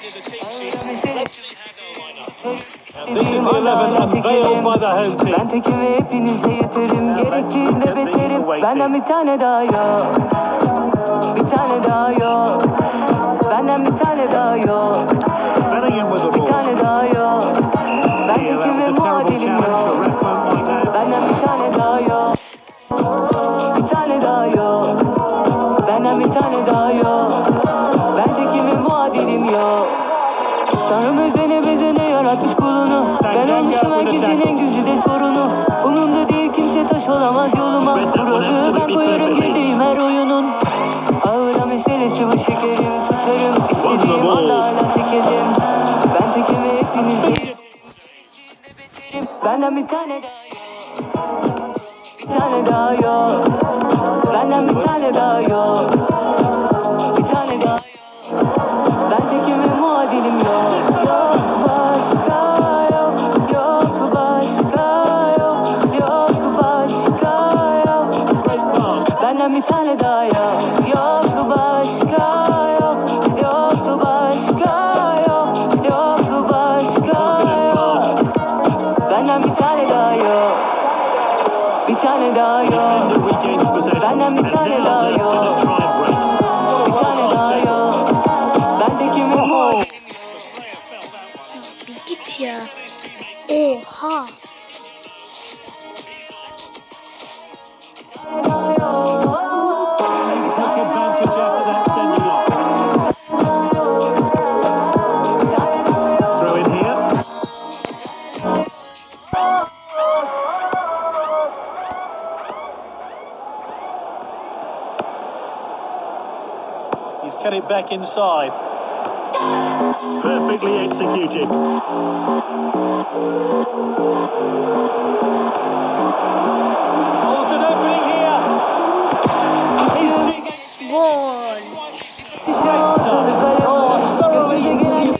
This is the 11 unveiled by the home team. Ben tekim ve hepinize yeterim. Gerektiğinde beterim. Benden bir tane daha yok. Bir tane daha yok. Benden bir tane daha yok olamaz yoluma Kuralı ben koyarım girdiğim her oyunun. Ağıra meselesi bu şekerim Tutarım. İstediğim anda hala tekelim Ben tekim ve hepinize Benden bir tane daha yok. Bir tane daha yok. Benden bir tane daha yok bir tane daha yok Yok başka yok Yok başka yok Yok başka yok Benden bir tane daha yok Bir tane daha yok. Benden bir tane daha yok. Bir tane daha yok Ben tekim ve muadilim Bir git ya. Oha. He's cut it back inside. Perfectly executed. İt's an opening here. Gol. Gözümüze gelen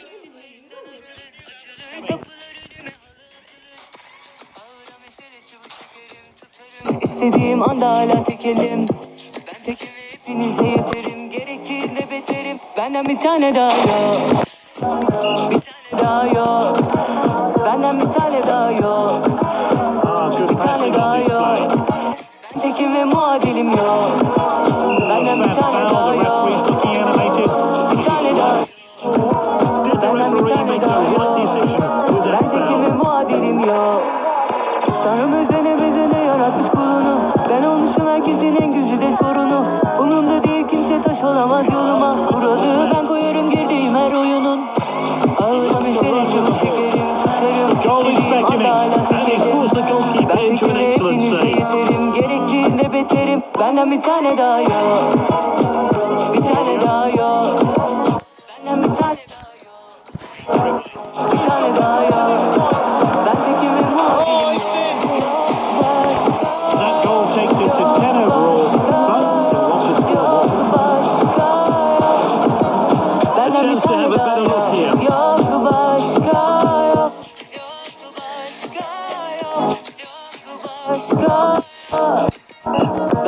İstediğim anda hala tekelim Ben ve hepinize yeterim Benden bir tane daha yok. Bir tane daha yok. Benden bir tane daha yok. Bir tane daha yok. Ben tekim ve muadilim yok. Benden bir tane daha yok. Bir tane daha the Benden bir tane daha yok. Ben tekim ve muadilim yok. Tanrım özene bezene yaratmış kulunu. Ben olmuşum herkesin en güzide sorunu kimse taş olamaz yoluma. Kuralı ben koyarım girdiğim her oyunun. Ağıra meselesi bu şekerim Tutarım. İstediğim the goalkeeper Ben excellent hepinize yeterim. Gerektiğinde beterim. Benden bir tane daha yok. Bir tane daha yok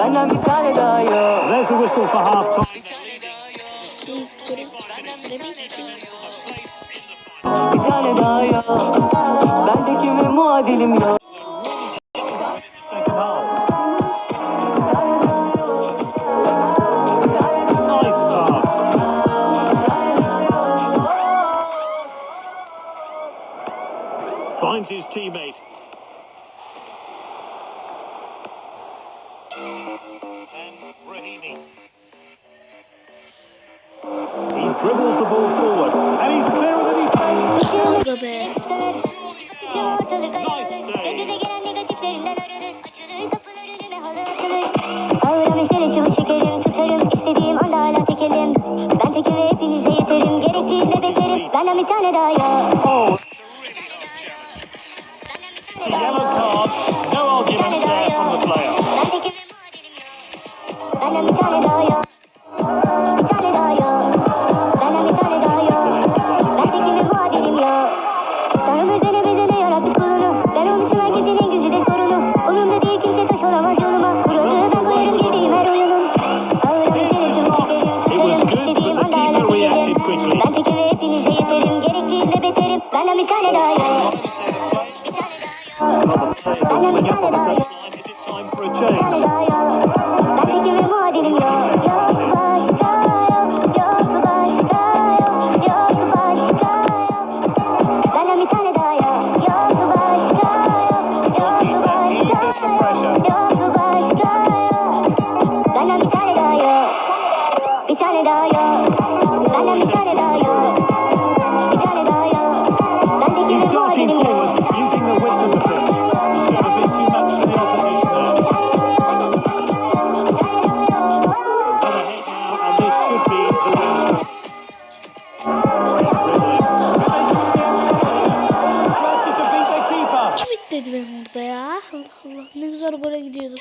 Benden bir tane daha yok There's the whistle for half time. Bir tane daha yok Ben tekim ve muadilim yok. Finds his teammate. And Brahimi. He dribbles the ball forward. And he's clear of the defence. Aga be. Ağıra meselesi bu şekerim tutarım istediğim anda hala tekelim Ben tekim ve hepinize yeterim gerektiğinde beterim Benden bir tane daha yok Oh. It's a yellow card. No arguments there from the player. Benden bir tane daha yok Benden bir tane daha yok başka burada ya. Allah Allah. Ne güzel gole gidiyordum.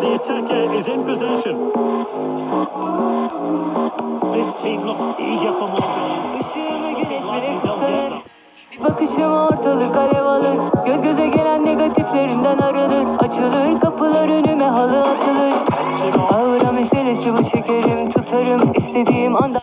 The attacker is in possession. This team look eager for more goals. Işığını güneş bile kıskanır Bir bakışım ortalık alev alır Göz göze gelen negatiflerinden arınır Açılır kapılar önüme halı atılır Ağıra meselesi bu şekerim Tutarım istediğim anda